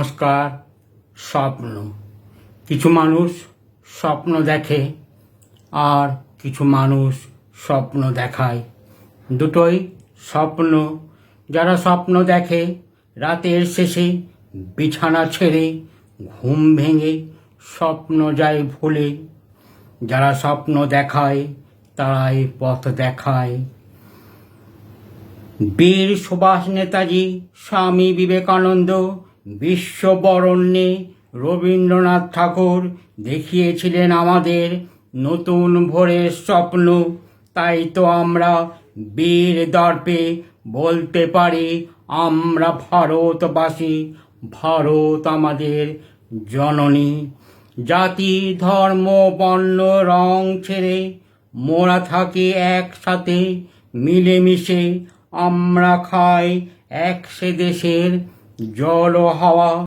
নমস্কার, স্বপ্ন। কিছু মানুষ স্বপ্ন দেখে আর কিছু মানুষ স্বপ্ন দেখায়। দুটোই স্বপ্ন। যারা স্বপ্ন দেখে রাতের শেষে বিছানা ছেড়ে ঘুম ভেঙে স্বপ্ন যায় ভুলে, যারা স্বপ্ন দেখায় তারাই পথ দেখায়। বীর সুভাষ নেতাজি, স্বামী বিবেকানন্দ বিশ্ববরণ্যে রবীন্দ্রনাথ ঠাকুর দেখিয়েছিলেন আমাদের নতুন ভোরের স্বপ্ন। তাই তো আমরা বীর দর্পে বলতে পারি, আমরা ভারতবাসী, ভারত আমাদের জননী। জাতি, ধর্ম, বর্ণ, রং ছেড়ে মোরা থাকি একসাথে, মিলেমিশে আমরা খাই এক সে দেশের yo lo